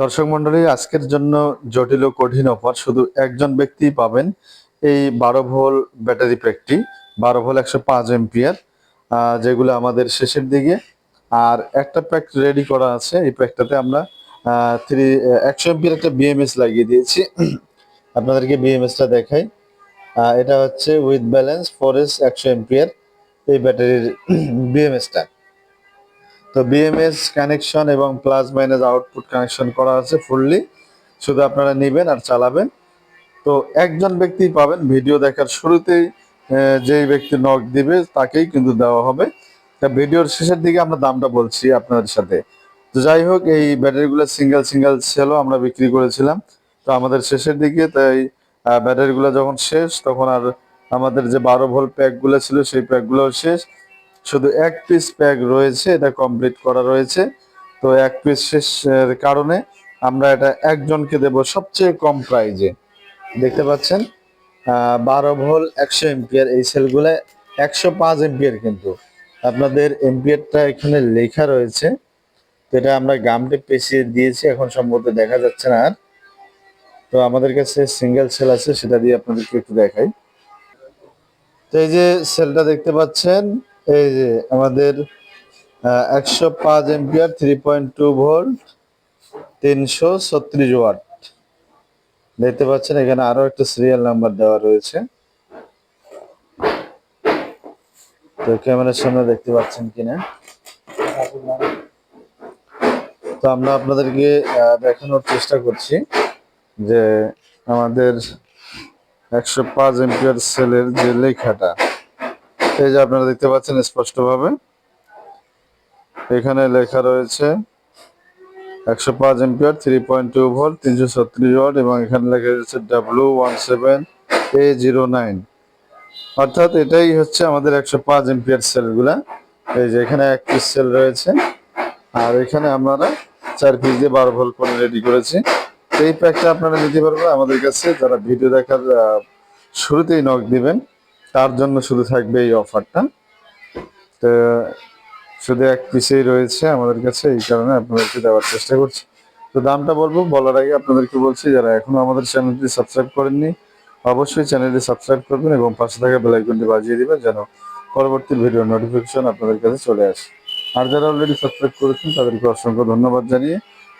দর্শক মন্ডলী আজকের জন্য জটিল ও কঠিন অফার। শুধু একজন ব্যক্তি পাবেন এই বারো ভোল ব্যাটারি প্যাকটি। বারো ভোল একশো পাঁচ এম্পিয়ার যেগুলো আমাদের শেষের দিকে। আর একটা প্যাক রেডি করা আছে। এই প্যাকটাতে আমরা থ্রি একশো এম্পিয়ার একটা বিএমএস লাগিয়ে দিয়েছি। আপনাদেরকে বিএমএসটা দেখাই। এটা হচ্ছে উইথ ব্যালেন্স ফরেস একশো এম্পিয়ার এই ব্যাটারির বিএমএসটা তো বিএমএস কানেকশন এবং প্লাস মাইনাস আউটপুট কানেকশন করা আছে ফুললি শুধু আপনারা নেবেন আর চালাবেন। তো একজন ব্যক্তি পাবেন। ভিডিও দেখার শুরুতেই যেই ব্যক্তি নক দিবে, তাকেই কিন্তু দেওয়া হবে। তা ভিডিওর শেষের দিকে আমরা দামটা বলছি আপনাদের সাথে। তো যাই হোক, এই ব্যাটারিগুলো সিঙ্গেল সিঙ্গেল সেলও আমরা বিক্রি করেছিলাম। তো আমাদের শেষের দিকে তাই ব্যাটারিগুলো যখন শেষ, তখন আর আমাদের যে বারো ভোল্ট প্যাকগুলো ছিল, সেই প্যাকগুলো শেষ। শুধু এক পিস প্যাক রয়েছে, এটা কমপ্লিট করা রয়েছে। তো এক পিস শেষের কারণে আমরা এটা একজনকে দেব সবচেয়ে কম প্রাইজে দেখতে পাচ্ছেন বারো ভোল একশো এম্পিয়ার এই সেলগুলো একশো পাঁচ এম্পিয়ার কিন্তু। আপনাদের এম্পিয়ারটা এখানে লেখা রয়েছে। তো এটা আমরা গামটি পেঁচিয়ে দিয়েছি, এখন সম্ভবত দেখা যাচ্ছে না আর। তো আমাদের কাছে সিঙ্গেল সেল আছে, সেটা দিয়ে আপনাদেরকে একটু দেখাই। তো এই যে সেলটা দেখতে পাচ্ছেন এই যে আমাদের একশো পাঁচ ampere three point two volt তিনশো ছত্রিশ ওয়াট দেখতে পাচ্ছেন, এখানে আরও একটা সিরিয়াল নাম্বার দেওয়া রয়েছে। তো ক্যামেরার সামনে দেখতে পাচ্ছেন কিনা? তো আমরা আপনাদেরকে দেখানোর চেষ্টা করছি যে আমাদের একশো পাঁচ এম্পিয়ার সেলের যে লেখাটা এই যে আপনারা দেখতে পাচ্ছেন স্পষ্টভাবে। এখানে লেখা রয়েছে, একশো পাঁচ ampere three point two volt তিনশো ছত্রিশ ওয়াট এবং এখানে লেখা রয়েছে W one seven A zero nine অর্থাৎ এটাই হচ্ছে আমাদের একশো পাঁচ এম্পিয়ার সেলগুলা। এই যে এখানে এক পিস সেল রয়েছে। আর এখানে আমরা চার পিস দিয়ে বারো ভোল্ট করে রেডি করেছি। এই প্যাকটা আপনারা নিতে পারবেন। আমাদের কাছে যারা ভিডিও দেখার শুরুতেই নক দিবেন। তার জন্য শুধু থাকবে এই অফারটা। তো শুধু এক পিসেই রয়েছে আমাদের কাছে, এই কারণে আপনাদেরকে দেওয়ার চেষ্টা করছি। তো দামটা বলব, বলার আগে আপনাদেরকে বলছি, যারা এখনও আমাদের চ্যানেলটি সাবস্ক্রাইব করেননি, অবশ্যই চ্যানেলটি সাবস্ক্রাইব করবেন এবং পাশে থাকা বেল আইকনটি বাজিয়ে দিবেন যেন পরবর্তী ভিডিও নোটিফিকেশন আপনাদের কাছে চলে আসে। আর যারা অলরেডি সাবস্ক্রাইব করেছেন, তাদেরকে অসংখ্য ধন্যবাদ জানিয়ে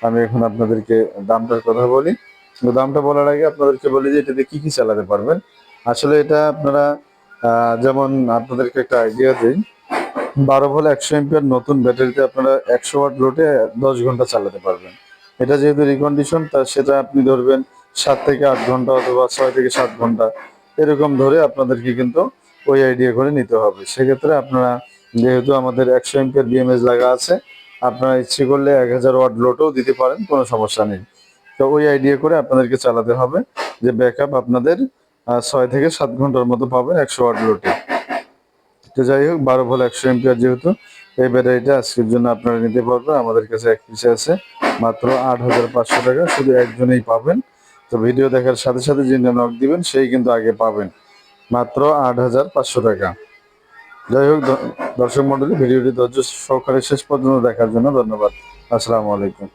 আমি এখন আপনাদেরকে দামটার কথা বলি। তো দামটা বলার আগে আপনাদেরকে বলি যে এটাতে কি কি চালাতে পারবেন। আসলে এটা আপনারা যেমন আপনাদেরকে একটা আইডিয়া দিই। বারো ভোল একশো এমপিয়ার নতুন ব্যাটারিতে আপনারা একশো ওয়াট লোডে দশ ঘণ্টা চালাতে পারবেন। এটা যেহেতু রিকন্ডিশন তা সেটা আপনি ধরবেন সাত থেকে আট ঘণ্টা অথবা ছয় থেকে সাত ঘণ্টা। এরকম ধরে আপনাদেরকে কিন্তু ওই আইডিয়া করে নিতে হবে। সেক্ষেত্রে আপনারা যেহেতু আমাদের একশো এমপিয়ার বিএমএস লাগা আছে, আপনারা ইচ্ছে করলে এক হাজার ওয়াট লোডও দিতে পারেন, কোনো সমস্যা নেই। তো ওই আইডিয়া করে আপনাদেরকে চালাতে হবে যে ব্যাকআপ আপনাদের ছয় থেকে সাত ঘণ্টার মতো পাবেন একশো ওয়াট লোডে তো যাই হোক, বারো ভোল একশো এমপিয়ার যেহেতু, এই ব্যাটারিটা আজকের জন্য আপনারা নিতে পারবেন। আমাদের কাছে এক পিসে আছে, মাত্র আট হাজার পাঁচশো টাকা, শুধু একজনেই পাবেন। তো ভিডিও দেখার সাথে সাথে যিনি নক দিবেন, সেই কিন্তু আগে পাবেন। মাত্র আট হাজার পাঁচশো টাকা। যাই হোক দর্শক মন্ডলী ভিডিওটি ধৈর্য সহকারে শেষ পর্যন্ত দেখার জন্য ধন্যবাদ। আসসালামু আলাইকুম।